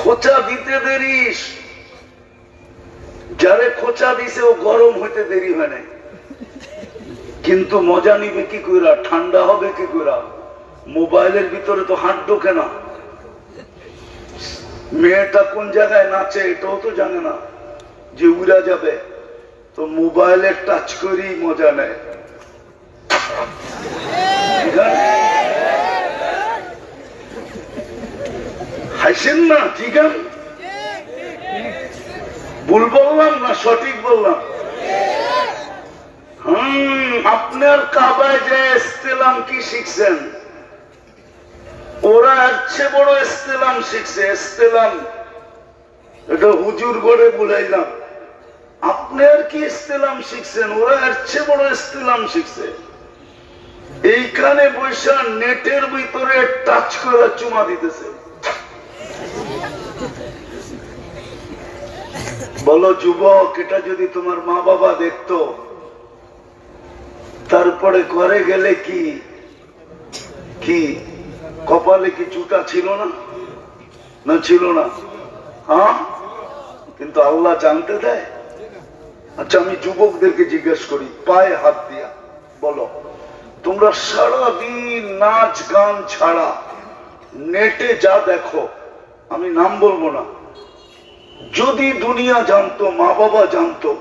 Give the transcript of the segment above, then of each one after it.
খোঁচা দিতে দেরিস। যারে খোঁচা দিছে, ও গরম হইতে দেরি হয় নাই। কিন্তু মজা নিবে কি কইরা, ঠান্ডা হবে কি কইরা? মোবাইলের ভিতরে তো হাত ঢোকে না। মেয়েটা কোন জায়গায় নাচে, এটাও তো জানে না যে উড়া যাবে। তো মোবাইলে টাচ করেই মজা নেয়। হাসেন না ঠিক আছে ভুল বললাম না সঠিক বললাম? আপনার কাবায় যে ইস্তেলাম কি শিখছেন? ওরা আছে বড় ইস্তেলাম শিখছে ইস্তেলাম এটা হুজুর করে বুঝাইলাম আপনি আর কি ইস্তেলাম শিখছেন? ওরা আছে বড় ইস্তেলাম শিখছে। এইখানে বৈশা নেটের ভিতরে টাচ করে চুমা দিতেছে। বলো, যুবক, এটা যদি তোমার মা বাবা দেখতো, তারপরে ঘরে গেলে কি? কি? কপালে কি জুতা ছিল না? না ছিল না। হ্যাঁ? কিন্তু আল্লাহ জানতে দেয়। আচ্ছা আমি যুবকদেরকে জিজ্ঞেস করি, পায়ে হাত দিয়া, বলো, তোমরা সারাদিন নাচ গান ছাড়া, নেটে যা দেখো, আমি নাম বলব না। যদি দুনিয়া জানতো, মা বাবা জানতো,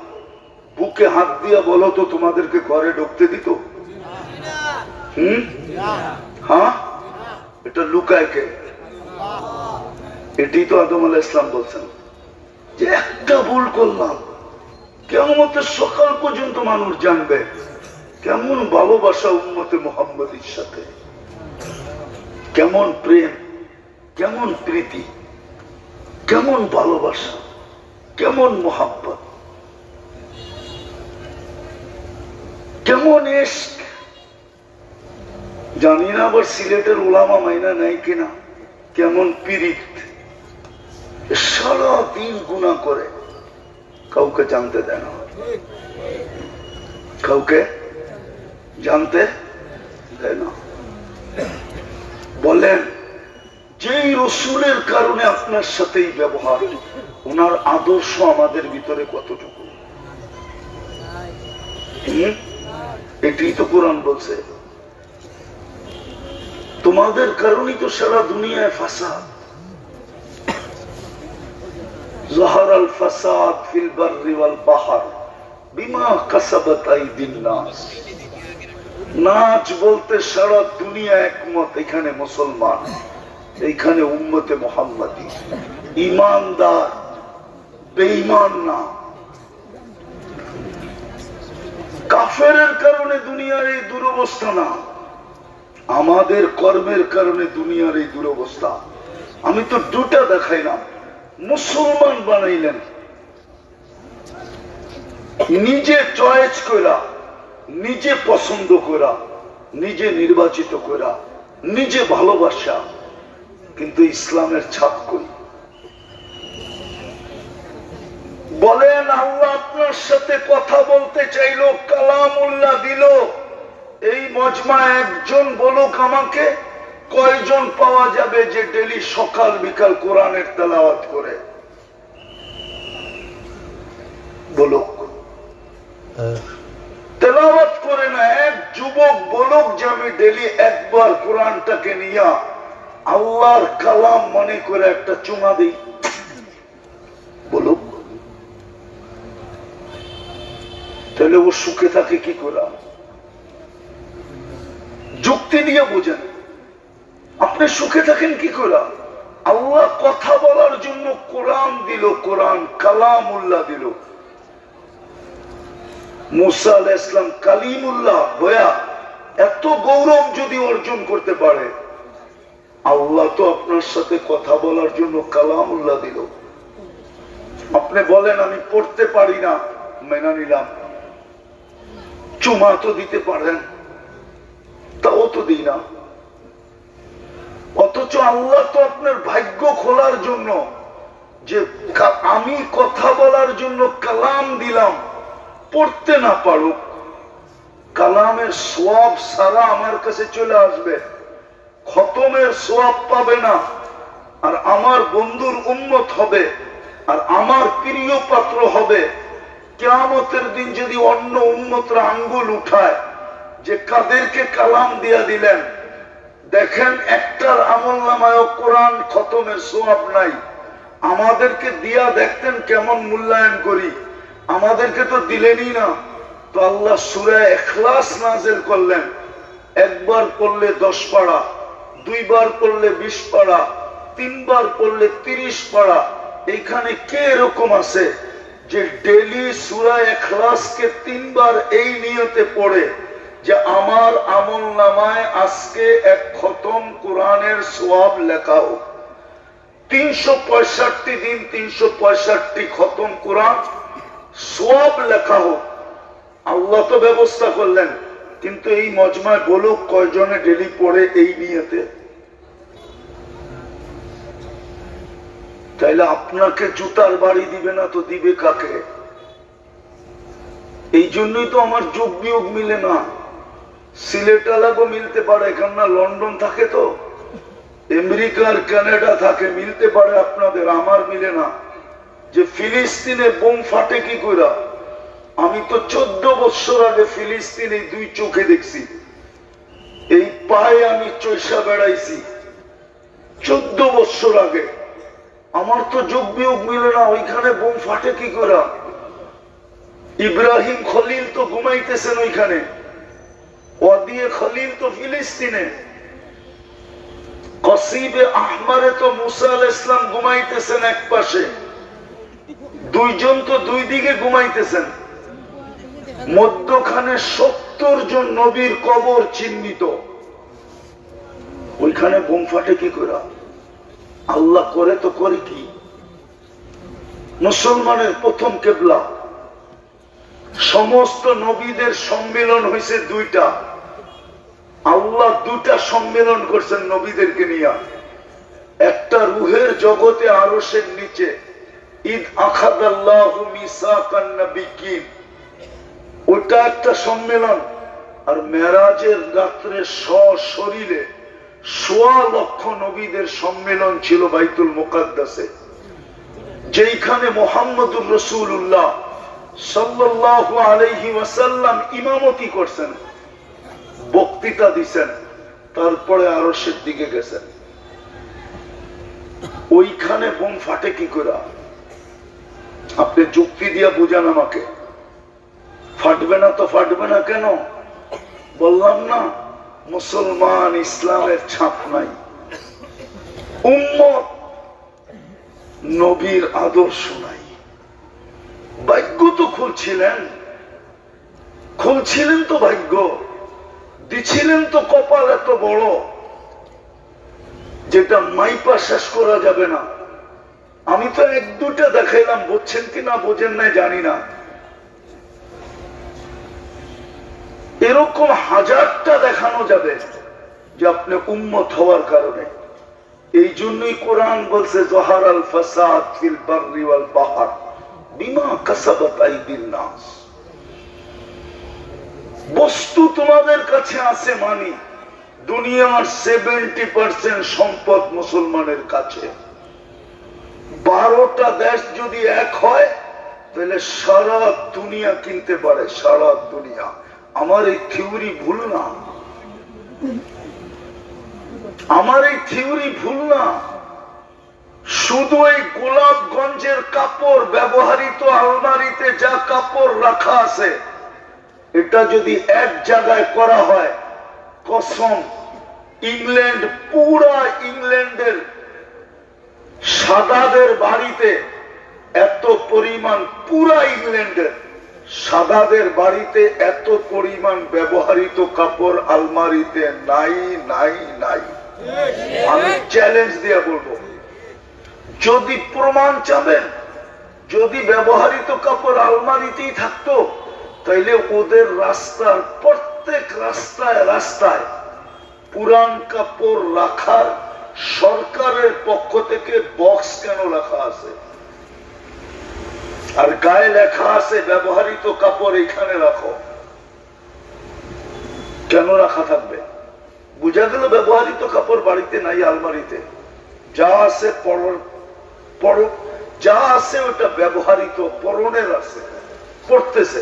বুকে হাত দিয়া বলো তো তোমাদেরকে ঘরে ঢুকতে দিত? হুম? হ্যাঁ? এটা লুকায় কে? এটি তো আদম আলাহ ইসলাম বলছেন। যে একটা ভুল করলাম কেমন সকাল পর্যন্ত মানুষ জানবে কেমন ভালোবাসা উন্মতে মোহাম্মদের সাথে, কেমন প্রেম, কেমন প্রীতি। কেমন ভালোবাসা, কেমন মোহাম্মত কেমন জানি না আবার সিলেটের ওলামা মাইনা নাই কিনা, কেমন পিরিত সারা দিন গুণা করে, কাউকে জানতে দেয় না। কাউকে জানতে দেয় না। বলেন যেই রসুলের কারণে আপনার সাথেই ব্যবহার, ওনার আদর্শ আমাদের ভিতরে কতটুকু? এটি তো কোরআন বলছে। তোমাদের কারণেই তো সারা দুনিয়ায় ফাসাদ। জহার আল ফাসাদ ফিলবার রিওয়াল ওয়াল বাহার, বিমা কাসাবাত আইদিন নাস। নাচ বলতে সারা দুনিয়া একমত, এখানে মুসলমান। এইখানে উম্মতে মোহাম্মদী। ইমানদার বেঈমান না কাফেরের কারণে দুনিয়ার এই দুরবস্থা না। আমাদের কর্মের কারণে দুনিয়ার এই দুরবস্থা। আমি তো দুটা দেখাইলাম। মুসলমান বানাইলেন। নিজে চয়েস করা নিজে পছন্দ করা নিজে নির্বাচিত করা নিজে ভালোবাসা। কিন্তু ইসলামের ছাপ কই? বলেন, আল্লাহ আপনার সাথে কথা বলতে চাইলো, কালামুল্লাহ দিল। এই মজমা একজন বলুক আমাকে, কয়জন পাওয়া যাবে যে ডেলি সকাল বিকাল কোরআনের তেলাওয়াত করে? বলুক। তেলাওয়াত করে না, এক যুবক বলুক যে আমি ডেলি একবার কোরআনটাকে নিয়ে আল্লাহর কালাম মনে করে একটা চুমা দিই। বলুক তাহলে ও সুখে থাকে কি করে? যুক্তি দিয়ে বোঝেন। আপনি সুখে থাকেন কি করে? আল্লাহ কথা বলার জন্য কোরআন দিল, কোরআন কালাম উল্লাহ দিল। মুসা আলাহ ইসলাম কালিমুল্লাহ হয়া এত গৌরব যদি অর্জন করতে পারে আল্লাহ তো আপনার সাথে কথা বলার জন্য কালামুল্লাহ দিল। আপনি বলেন, আমি পড়তে পারি না। মেনা নিলাম। চুমা তো দিতে পারেন, তাও তো দিই না। অথচ আল্লাহ তো আপনার ভাগ্য খোলার জন্য যে আমি কথা বলার জন্য কালাম দিলাম, পড়তে না পারুক। কালামের সব সারা আমার কাছে চলে আসবে। খতমের সোয়াব পাবে না। আর আমার বন্ধুর উন্মত হবে, আর আমার প্রিয় পাত্র হবে। কেয়ামতের দিন যদি অন্য উন্মতরা আঙ্গুল উঠায়, যে কাদেরকে কালাম দিয়া দিলেন, দেখেন একটার আমল নামায় কোরআন খতমের সোয়াব নাই। আমাদেরকে দিয়া দেখতেন কেমন মূল্যায়ন করি। আমাদেরকে তো দিলেনই না। তো আল্লাহ সুরে এখলাস নাজেল করলেন। একবার করলে দশ পাড়া। দুইবার পড়লে বিশ পাড়া, তিনবার পড়লে তিরিশ পাড়া। এইখানে কে এরকম আছে যে ডেলি সুরা এখলাসকে তিনবার এই নিয়তে পড়ে যে আমার আমল নামায় আজকে এক খতম কোরআনের সোয়াব লেখা হোক। তিনশো পঁয়ষট্টি দিন তিনশো পঁয়ষট্টি খতম কোরআন সোয়াব লেখা হোক। আল্লাহ তো ব্যবস্থা করলেন। কিন্তু এই মজমায় বলুক কয়জনে ডেলি পড়ে এই নিয়েতে? তাইলে আপনাকে জুতার বাড়ি দিবে না তো দিবে কাকে? এই জন্যই তো আমার যোগ বিয়োগ মিলে না। সিলেট আলাগো মিলতে পারে এখান না লন্ডন থাকে তো। আমেরিকার কানাডা থাকে, মিলতে পারে আপনাদের, আমার মিলে না। যে ফিলিস্তিনে বোম ফাটে কি কইরা? আমি তো চোদ্দ বছর আগে ফিলিস্তিনে দুই চোখে দেখছি। এই পায়ে আমি চৈসা বেড়াইছি। চোদ্দ বছর আগে। আমার তো যোগ বিয়োগ মিলে না, ওইখানে বোম ফাটে কি করা? ইব্রাহিম খলিল তো ঘুমাইতেছেন ওইখানে। ওয়াদিয়ে খলিল তো ফিলিস্তিনে। কসিবে আহমারে তো মুসা আল ইসলাম ঘুমাইতেছেন এক পাশে। দুইজন তো দুই দিকে ঘুমাইতেছেন। মধ্যখানে সত্তর জন নবীর কবর চিহ্নিত। ওইখানে বোম ফাটে কি করে? আল্লাহ করে তো করে কি? মুসলমানের প্রথম কেবলা। সমস্ত নবীদের সম্মেলন হয়েছে দুইটা। আল্লাহ দুটা সম্মেলন করছেন নবীদেরকে নিয়ে। একটা রুহের জগতে আরসের নিচে ঈদ আখাদাল্লাহ মিসাকান নবিকিন ওটা একটা সম্মেলন। আর মেরাজের রাত্রে সশরীরে সোয়া লক্ষ নবীদের সম্মেলন ছিল বাইতুল মোকাদ্দাসে। যেইখানে মোহাম্মদুর রসুল্লাহ সাল্লাহ আলহি ওয়াসাল্লাম ইমামতি করছেন, বক্তৃতা দিছেন, তারপরে আরসের দিকে গেছেন। ওইখানে বোম ফাটে কি করে? আপনি যুক্তি দিয়া বুঝান আমাকে। ফাটবে না তো ফাটবে না কেন? বললাম না, মুসলমান ইসলামের ছাপ নাই। উম্মত নবীর আদর্শ নাই। ভাগ্য তো খুলছিলেন। খুলছিলেন তো ভাগ্য। দিছিলেন তো কপাল এত বড়, যেটা মাইপা শেষ করা যাবে না। আমি তো এক দুটা দেখাইলাম, বুঝছেন কি না, বোঝেন নাই, জানি না। এরকম হাজারটা দেখানো যাবে যে আপনি উম্মত হওয়ার কারণে। এই জন্যই কোরআন বলছে, জহার আল ফাসাদ ফিল বাররি ওয়াল বিমা কাসাবাত আইদিন নাস। বস্তু তোমাদের কাছে আছে মানি, দুনিয়ার সেভেন্টি পার্সেন্ট সম্পদ মুসলমানের কাছে। বারোটা দেশ যদি এক হয়, তাহলে সারা দুনিয়া কিনতে পারে, সারা দুনিয়া। আমার এই থিওরি ভুল না। আমার এই থিওরি ভুল না। শুধু এই গোলাপগঞ্জের কাপড় ব্যবহৃত আলমারিতে যা কাপড় রাখা আছে, এটা যদি এক জায়গায় করা হয়, কসম, ইংল্যান্ড, পুরা ইংল্যান্ডের সাদাদের বাড়িতে এত পরিমাণ পুরা ইংল্যান্ডের। সাদাদের বাড়িতে এত পরিমাণ ব্যবহৃত কাপড় আলমারিতে নাই নাই নাই। আমি চ্যালেঞ্জ দিয়ে বলব, যদি প্রমাণ চাবেন, যদি ব্যবহৃত কাপড় আলমারিতেই থাকতো, তাইলে ওদের রাস্তার প্রত্যেক রাস্তায় রাস্তায় পুরান কাপড় রাখার সরকারের পক্ষ থেকে বক্স কেন রাখা আছে? আর গায়ে লেখা আছে, ব্যবহৃত কাপড় এখানে রাখো। কেন রাখা থাকবে? বুঝা গেল ব্যবহৃত কাপড় বাড়িতে নাই, আলমারিতে। যা আছে যা আছে ওটা ব্যবহারিত পরনের আছে, পড়তেছে।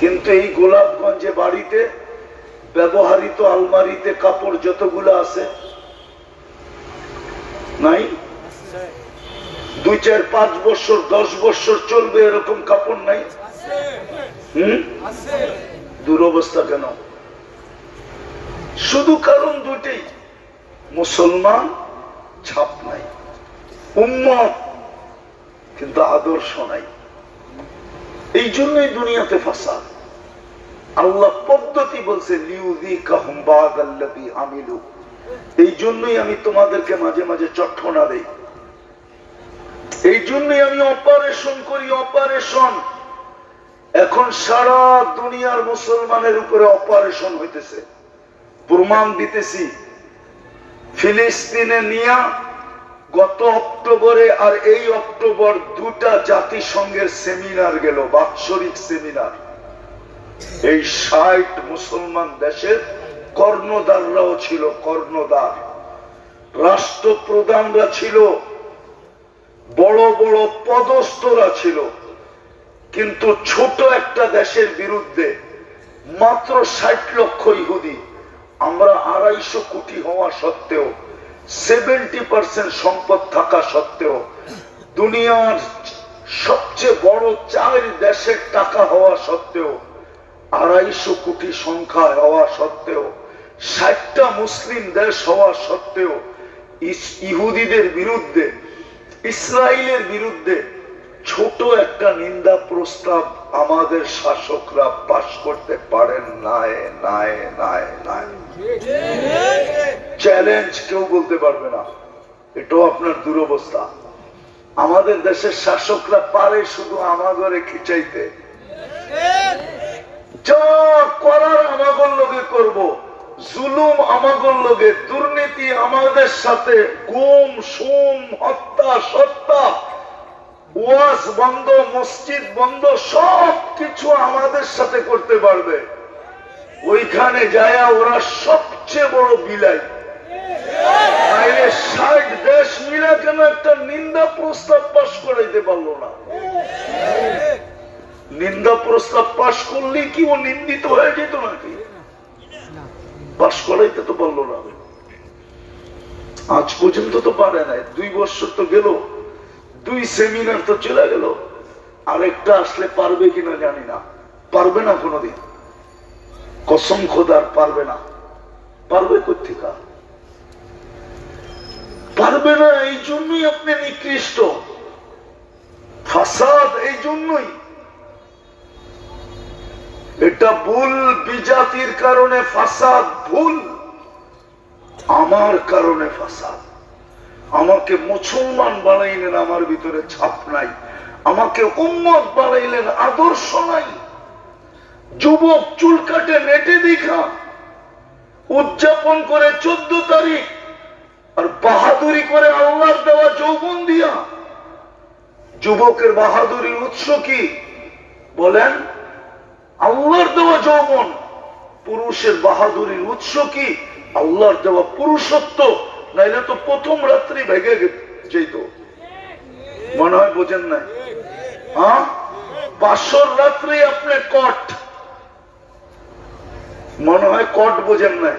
কিন্তু এই গোলাপগঞ্জে বাড়িতে ব্যবহারিত আলমারিতে কাপড় যতগুলো আছে, নাই? দুই চার পাঁচ বছর, দশ বছর চলবে এরকম কাপড় নাই? হম? দুরবস্থা কেন? শুধু কারণ দুটেই মুসলমান ছাপ নাই, উম্মত, কিন্তু আদর্শ নাই। এই জন্যই দুনিয়াতে ফাঁসা আল্লাহ পদ্ধতি বলছে এই জন্যই আমি তোমাদেরকে মাঝে মাঝে চট্টনা দেই। এই জন্যই আমি অপারেশন করি অপারেশন এখন সারা দুনিয়ার মুসলমানের উপরে অপারেশন হইতেছে। প্রমাণ দিতেছি। ফিলিস্তিনে নিয়া গত অক্টোবরে আর এই অক্টোবর দুটা জাতিসংঘের সেমিনার গেল, বাৎসরিক সেমিনার। এই ষাট মুসলমান দেশের কর্ণদাররাও ছিল কর্ণদার রাষ্ট্রপ্রধানরা ছিল বড় বড় পদস্থরা ছিল। কিন্তু ছোট একটা দেশের বিরুদ্ধে মাত্র ষাট লক্ষ ইহুদি, আমরা আড়াইশো কোটি হওয়া সত্ত্বেও সেভেন্টি পার্সেন্ট সম্পদ থাকা সত্ত্বেও, দুনিয়ার সবচেয়ে বড় চার দেশের টাকা হওয়া সত্ত্বেও, আড়াইশো কোটি সংখ্যা হওয়া সত্ত্বেও, ষাটটা মুসলিম দেশ হওয়া সত্ত্বেও ইহুদিদের বিরুদ্ধে ইসরায়েলের বিরুদ্ধে ছোট একটা নিন্দা প্রস্তাব আমাদের শাসকরা পাশ করতে পারেন নাই নাই নাই নাই। চ্যালেঞ্জ কেউ বলতে পারবে না। এটাও আপনার দুরবস্থা। আমাদের দেশের শাসকরা পারে শুধু আমাগরে খিচাইতে। যা করার আমাগর লোকে করব। জুলুম আমাগর লোকে দুর্নীতি আমাদের সাথে, গুম, সুম, হত্যা সত্তা ওয়াজ বন্ধ, মসজিদ বন্ধ, সব কিছু আমাদের সাথে করতে পারবে। ওইখানে যায় ওরা সবচেয়ে বড় বিলাই। ষাট দেশ মিলা কেন একটা নিন্দা প্রস্তাব পাশ করাইতে পারল না। নিন্দা প্রস্তাব পাশ করলে কি ও নিন্দিত হয়ে যেত নাকি? পাশ করাইতে তো পারল না আজ পর্যন্ত তো পারে নাই, দুই বছর তো গেল, দুই সেমিনার তো চলে গেল, আরেকটা আসলে পারবে কিনা জানি না, পারবে না কোনোদিন। কসম খোদার পারবে না। পারবে কোথেকা পারবে না এই জন্যই আপনি নিকৃষ্ট। ফাসাদ এই জন্যই এটা ভুল বিজাতির কারণে ফাসাদ ভুল। আমার কারণে ফাসাদ। আমাকে মুসলমান বানাইলেন, আমার ভিতরে ছাপ নাই। আমাকে উম্মত বানাইলেন, আদর্শ নাই। যুবক চুল কাটে নেটে দেখা। উদযাপন করে চোদ্দ তারিখ, আর বাহাদুরি করে আল্লাহর দেওয়া যৌবন দিয়া। যুবকের বাহাদুরির উৎস কি? বলেন আল্লাহর দেওয়া যৌবন। পুরুষের বাহাদুরির উৎস কি? আল্লাহর দেওয়া পুরুষত্ব? নাইলে তো প্রথম রাত্রি ভেঙে গে- যেত। মনে হয় বোঝেন নাই? হ্যাঁ? বাসর রাত্রি আপনি কট। মনে হয় কট বোঝেন নাই?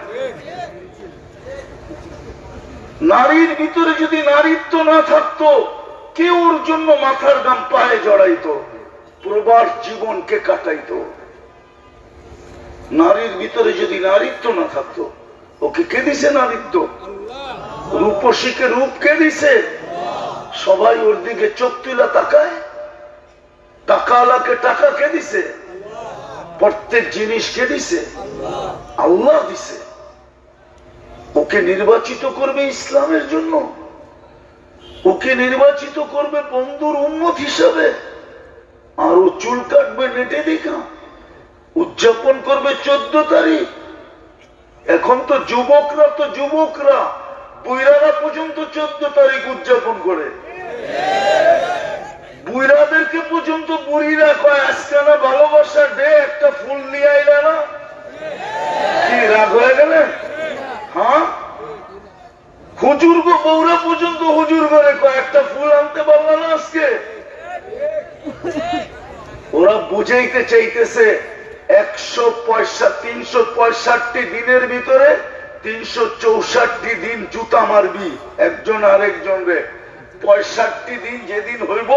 নারীর ভিতরে যদি নারীত্ব না থাকতো কে ওর জন্য মাথার দাম পায়ে জড়াইতো প্রবার জীবনকে কাটাইতো। নারীর ভিতরে যদি নারীত্ব না থাকতো, ওকে কে দিছে নারীত্ব? রূপসীকে রূপ কে দিছে? সবাই ওর দিকে চোখ তুলা তাকায়। টাকাওয়ালাকে টাকা কে দিছে? প্রত্যেক জিনিস কে দিছে? আল্লাহ দিছে। ওকে নির্বাচিত করবে ইসলামের জন্য। ওকে নির্বাচিত করবে বন্ধুর উন্মত হিসাবে। আর ও চুল কাটবে নেটে দেখা। উদযাপন করবে চোদ্দ তারিখ। এখন তো যুবকরা তো যুবকরা, বুইরারা পর্যন্ত চোদ্দ তারিখ উদযাপন করে। বুইরাদেরকে পর্যন্ত বুড়িরা কয় আজকে না ভালোবাসার ডে, একটা ফুল নিয়ে আইলা না? কি রাগ হয়ে গেলেন হ্যাঁ? হুজুর গো বৌরা পর্যন্ত হুজুর করে কয়েকটা ফুল আনতে পারলাম না আজকে? ওরা বুঝাইতে চাইতেছে একশো পয়সা, তিনশো পঁয়ষট্টি দিনের ভিতরে, তিনশো চৌষট্টি দিন জুতা মারবি, একজন আরেকজন রে। পঁয়ষট্টি দিন যেদিন হইব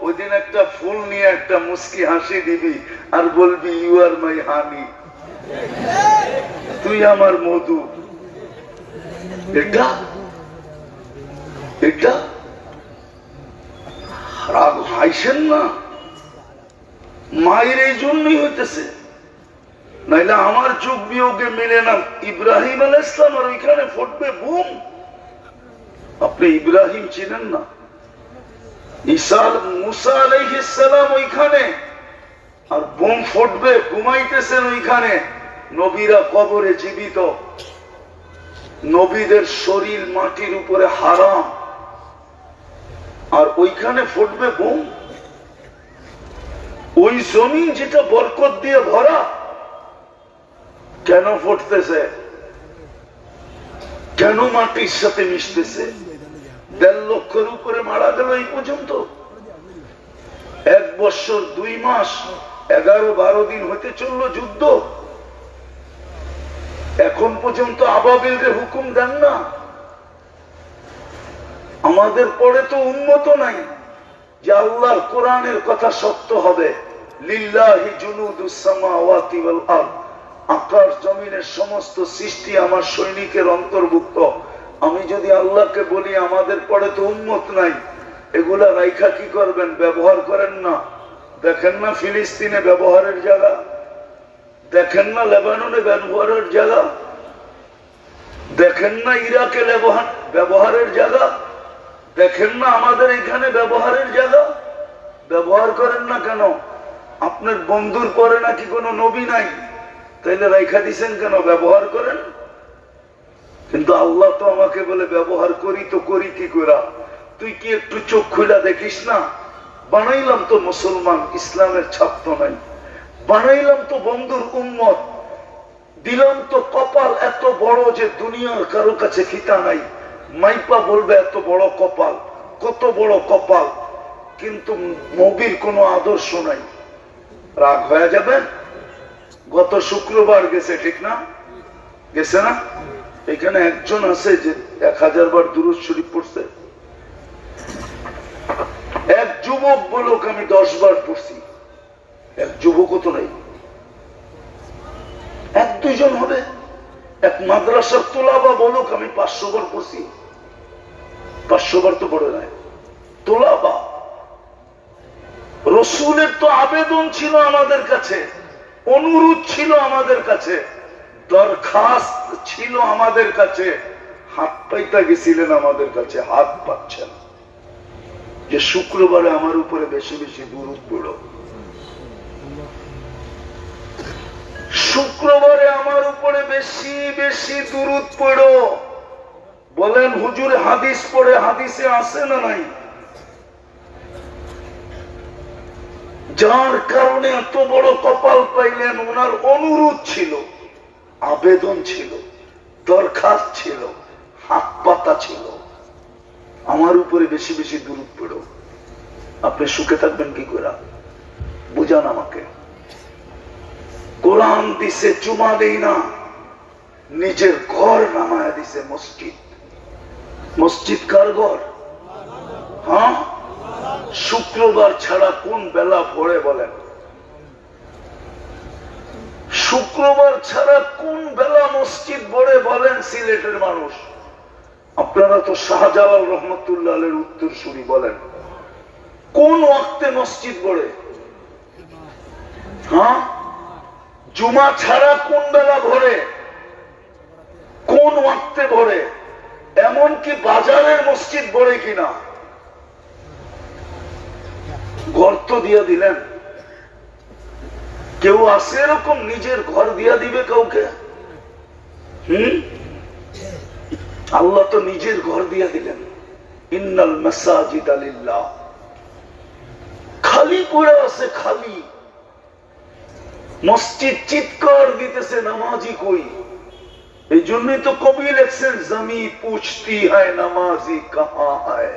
ওই দিন একটা ফুল নিয়ে একটা মুস্কি হাসি দিবি আর বলবি ইউ আর মাই হানি তুই আমার মধু। এটা? এটা? রাগ হাইছেন না। মায়ের এই জন্যই হইতেছে। নাইলে আমার চোখ বিয়োগে মিলে না। ইব্রাহিম আল ইসলাম আর ওইখানে ফুটবে বুম। আপনি ইব্রাহিম চিনেন না? ইসাল মুসা আলাইহিসালাম ওইখানে। আর বোম ফুটবে, ঘুমাইতেছেন ওইখানে। নবীরা কবরে জীবিত। নবীদের শরীর মাটির উপরে হারাম। আর ওইখানে ফুটবে বোম। ওই জমিন যেটা বরকত দিয়ে ভরা কেন ফুটতেছে? কেন মাটির সাথে মিশতেছে? দেড় লক্ষের উপরে মারা গেল এই পর্যন্ত। এক বছর, দুই মাস, এগারো, বারো দিন হতে চলল যুদ্ধ। এখন পর্যন্ত আবাবিলকে হুকুম দেন না। আমাদের পরে তো উন্নত নাই যে আল্লাহর কোরআনের কথা সত্য হবে। লিল্লাহি জুনুদুস সামাওয়াতি ওয়াল আরদ। আকাশ জমিনের সমস্ত সৃষ্টি আমার সৈনিকের অন্তর্ভুক্ত। আমি যদি আল্লাহকে বলি, আমাদের পরে তো উন্মত নাই। এগুলা রাইখা কি করবেন? ব্যবহার করেন না। দেখেন না ফিলিস্তিনে ব্যবহারের জায়গা। দেখেন না লেবাননে ব্যবহারের জায়গা। দেখেন না ইরাকে ব্যবহার ব্যবহারের জায়গা। দেখেন না আমাদের এখানে ব্যবহারের জায়গা। ব্যবহার করেন না কেন? আপনার বন্ধুর পরে নাকি কোনো নবী নাই? তাইলে রাইখা দিছেন কেন? ব্যবহার করেন? কিন্তু আল্লাহ তো আমাকে বলে, ব্যবহার করি তো করি কি করা তুই কি একটু চোখ খুলা দেখিস না? বানাইলাম তো মুসলমান, ইসলামের ছাপ তো নাই। বানাইলাম তো বন্ধুর উম্মত। দিলাম তো কপাল এত বড় যে দুনিয়ার কারও কাছে খিতা নাই। মাইপা বলবে, এত বড় কপাল, কত বড় কপাল। কিন্তু নবীর কোনো আদর্শ নাই। রাগ হয়ে যাবেন গত শুক্রবার গেছে, ঠিক না? গেছে না? এখানে একজন আছে যে এক হাজার বার দুরুদ শরীফ পড়ছে। এক যুবক বলুক, আমি দশ বার পড়ছি। এক যুবকও তো নাই। এক দুইজন হবে এক মাদ্রাসার তোলাবা বলুক, আমি পাঁচশো বার পড়ছি। পাঁচশো বার তো পড়ে নাই। তোলাবা। রসুলের তো আবেদন ছিল আমাদের কাছে। অনুরোধ ছিল আমাদের কাছে, দরখাস্ত ছিল আমাদের কাছে, হাত পাইতা গেছিলেন আমাদের কাছে, হাত পাচ্ছেন। যে শুক্রবারে আমার উপরে বেশি বেশি দূরত পড়ো শুক্রবারে আমার উপরে বেশি বেশি দূরত পড়ো বলেন, হুজুর হাদিস পড়ে, হাদিসে আসে না নাই? যার কারণে এত বড় কপাল পাইলেন, ওনার অনুরোধ ছিল, আবেদন ছিল, দরখাস্ত ছিল, হাত পাতা ছিল। আমার উপরে বেশি বেশি দূরত পড়ো। আপনি সুখে থাকবেন কি করে? বুঝান আমাকে। কোরআন দিছে চুমা দেই না। নিজের ঘর নামায় দিছে মসজিদ। মসজিদ কার ঘর? হ্যাঁ? শুক্রবার ছাড়া কোন বেলা পড়ে বলেন? শুক্রবার ছাড়া কোন বেলা মসজিদ পড়ে বলেন সিলেটের মানুষ? আপনারা তো শাহজালাল রহমতুল্লাহ উত্তর শুনি বলেন। কোন ওয়াক্তে মসজিদ পড়ে হ্যাঁ? জুমা ছাড়া কোন বেলা ভরে? কোন ওয়াক্তে ভরে? এমনকি বাজারের মসজিদ ভরে কিনা? গর্ত দিয়া দিলেন। কেউ আছে এরকম নিজের ঘর দিয়া দিবে কাউকে? হম? আল্লাহ তো নিজের ঘর দিয়া দিলেন। ইন্নাল মাসাজিদ আলিল্লাহ খালি পড়ে আছে খালি। মসজিদ চিৎকার দিতেছে, নামাজি কই? এই জন্যই তো কবি লেখছেন, জমি পুছতি হয়, নামাজি কাহা হয়?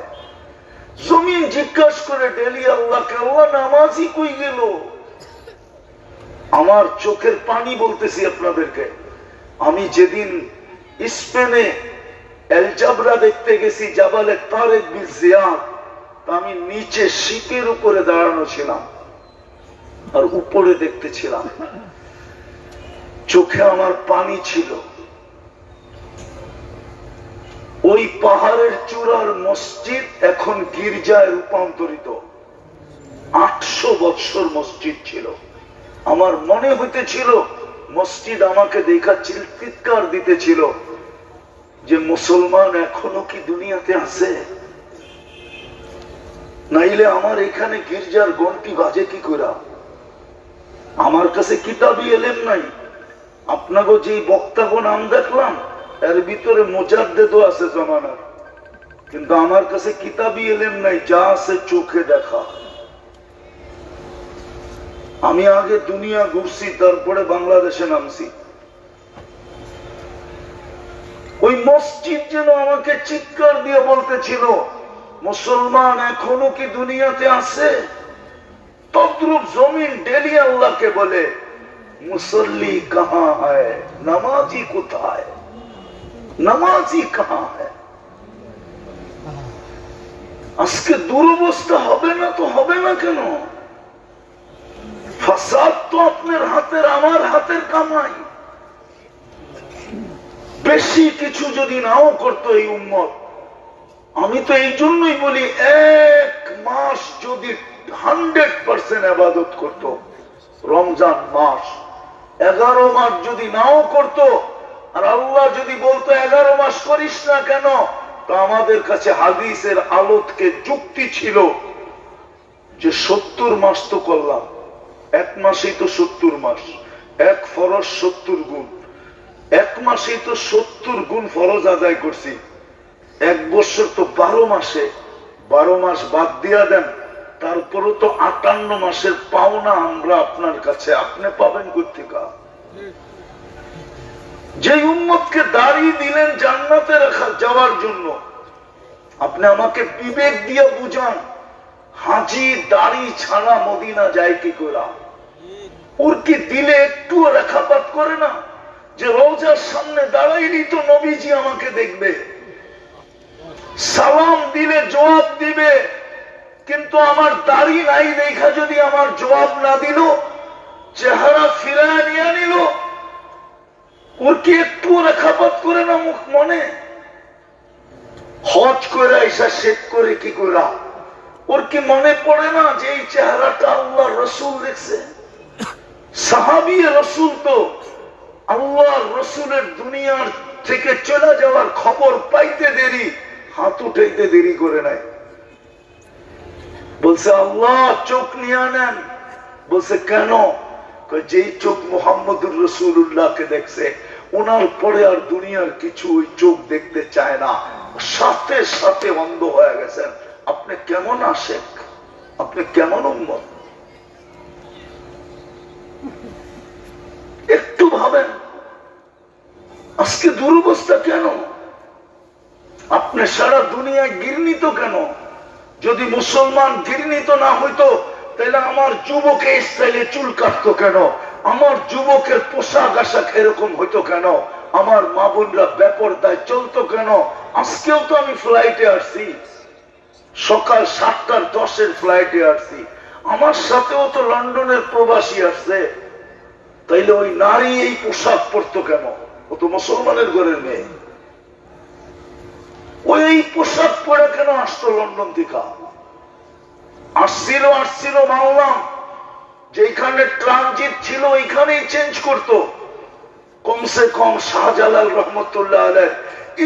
জমিন জিজ্ঞাসা করে ডেলি আল্লাহকে, আল্লাহ নামাজি কই গেল? আমার চোখের পানি বলতেছি আপনাদেরকে। আমি যেদিন স্পেনে এলজাবরা দেখতে গেছি, জাবালে তারেক বিল জিয়াদ আমি নিচে শীতের উপরে দাঁড়ানো ছিলাম আর উপরে দেখতেছিলাম চোখে আমার পানি ছিল। ওই পাহাড়ের চূড়ার মসজিদ এখন গির্জায় রূপান্তরিত। আটশো বৎসর মসজিদ ছিল। আমার মনে হইতেছিল, মসজিদ আমাকে দেখা চিৎকার দিতেছিল যে মুসলমান এখনও কি দুনিয়াতে আছে? নাইলে আমার এখানে গির্জার গন্টি বাজে কি করা আমার কাছে কিতাবই এলেন নাই। আপনাকে যে বক্তাগো নাম দেখলাম এর ভিতরে মোজাদ্দেদও আছে জমানার। কিন্তু আমার কাছে কিতাবই এলেম নাই, যা আছে চোখে দেখা। আমি আগে দুনিয়া ঘুরছি, তারপরে বাংলাদেশে নামছি। ওই মসজিদ যেন আমাকে চিৎকার দিয়ে বলতেছিল, মুসলমান এখনও কি দুনিয়াতে আছে? তদ্রুপ জমিন ডেলি আল্লাহকে বলে, মুসল্লি কাহা হয়? নামাজি কোথায়? নামাজি কাহা আজকে দুরবস্থা হবে না তো হবে না কেন? ফাসাদ তো আপনার হাতের, আমার হাতের কামাই। বেশি কিছু যদি নাও করতো এই উম্মত, আমি তো এই জন্যই বলি, এক মাস যদি হান্ড্রেড পার্সেন্ট আবাদত করত, রমজান মাস, এগারো মাস যদি নাও করত আর আল্লাহ যদি বলতো, এগারো মাস করিস না কেন? তো আমাদের কাছে হাদিসের আলোতকে যুক্তি ছিল যে সত্তর মাস তো করলাম। এক মাসেই তো সত্তর মাস। এক ফরজ সত্তর গুণ। এক মাসেই তো সত্তর গুণ ফরজ আদায় করছি। এক বছর তো বারো মাসে। বারো মাস বাদ দিয়া দেন, তারপরও তো আটান্ন মাসের পাওনা আমরা আপনার কাছে। আপনি পাবেন কোথেকা যে উম্মতকে দাঁড়িয়ে দিলেন জান্নাতে রাখা যাওয়ার জন্য। আপনি আমাকে বিবেক দিয়ে বুঝান হাজি দাড়ি ছাড়া মদিনা যায় কি করা? ওর কি দিলে একটু রেখাপাত করে না? যে রোজার সামনে দাঁড়াইলি তো নবীজি আমাকে দেখবে। সালাম দিলে জবাব দিবে, কিন্তু আমার দাড়ি নাই দেখা যদি আমার জবাব না দিল, চেহারা ফিরায় নিয়ে নিল ওর কি একটু রেখাপাত করে না মুখ মনে? হজ করে এসা শেখ করে কি করা ওর কি মনে পড়ে না যে এই চেহারাটা আল্লাহ রসুল দেখছে? সাহাবি রসুল তো আল্লাহ রসুলের দুনিয়ার থেকে চলে যাওয়ার খবর পাইতে দেরি, হাত উঠাইতে দেরি করে নাই। বলছে, আল্লাহ, চোখ নিয়ে নেন। বলছে, কেন? যেই চোখ মোহাম্মদুর রসুল্লাহকে দেখছে ওনার পরে আর দুনিয়ার কিছু ওই চোখ দেখতে চায় না। সাথে সাথে অন্ধ হয়ে গেছেন। আপনি কেমন আসেন আপনি কেমন উন্মত একটু ভাবেন, আজকে দুরবস্থা কেন? আপনি সারা দুনিয়ায় ঘৃণিত কেন? যদি মুসলমান ঘৃণিত না হইতো, তাহলে আমার যুবকে স্টাইলে চুল কাটতো কেন? আমার যুবকের পোশাক আশাক এরকম হইতো কেন? আমার মা বোনরা ব্যাপারদায় চলতো কেন? আজকেও তো আমি ফ্লাইটে আসছি। সকাল সাতটার দশের ফ্লাইটে আসছি। আমার সাথেও তো লন্ডনের প্রবাসী আসছে। তাইলে ওই নারী এই পোশাক পরতো কেন? ও তো মুসলমানের ঘরের মেয়ে। ওই এই পোশাক পরে কেন আসতো লন্ডন থেকে? আসছিল আসছিল, মানলাম। যেখানে ট্রানজিট ছিল, ওইখানেই চেঞ্জ করত। কমসে কম শাহজালাল রহমতুল্লাহ আলের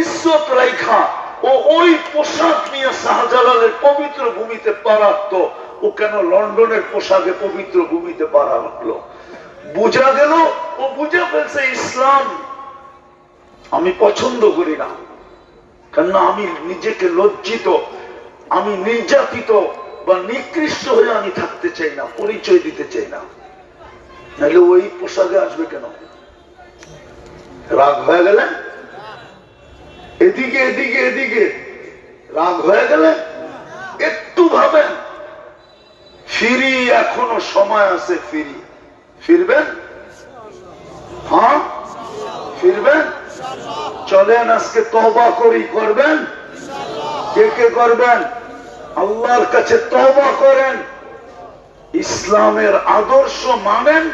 ইজ্জত রাইখা ও ওই পোশাক নিয়ে শাহজালালের পবিত্র ভূমিতে পা রাখতো। ও কেন লন্ডনের পোশাকে পবিত্র ভূমিতে পা রাখল? বুঝা গেল, ও বুঝে ফেলছে ইসলাম আমি পছন্দ করি না। কেননা আমি নিজেকে লজ্জিত, আমি নির্যাতিত বা নিকৃষ্ট হয়ে আমি থাকতে চাই না, পরিচয় দিতে চাই না, নাহলে ওই পোশাকে আসবে কেন? রাগ হয়ে গেলে? এদিকে এদিকে এদিকে। রাগ হয়ে গেলে? একটু ভাবেন। ফিরি, এখনও সময় আছে ফিরি। ফিরবেন? হ্যাঁ? ফিরবেন? চলেন, আজকে তবা করি, করবেন? কে কে করবেন? আল্লাহর কাছে তবা করেন। ইসলামের আদর্শ মানেন,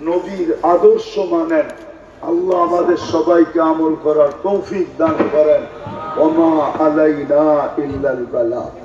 নবীর আদর্শ মানেন। আল্লাহ আমাদের সবাইকে আমল করার তৌফিক দান করেন। ওমা আলাইনা ইল্লাল বালা।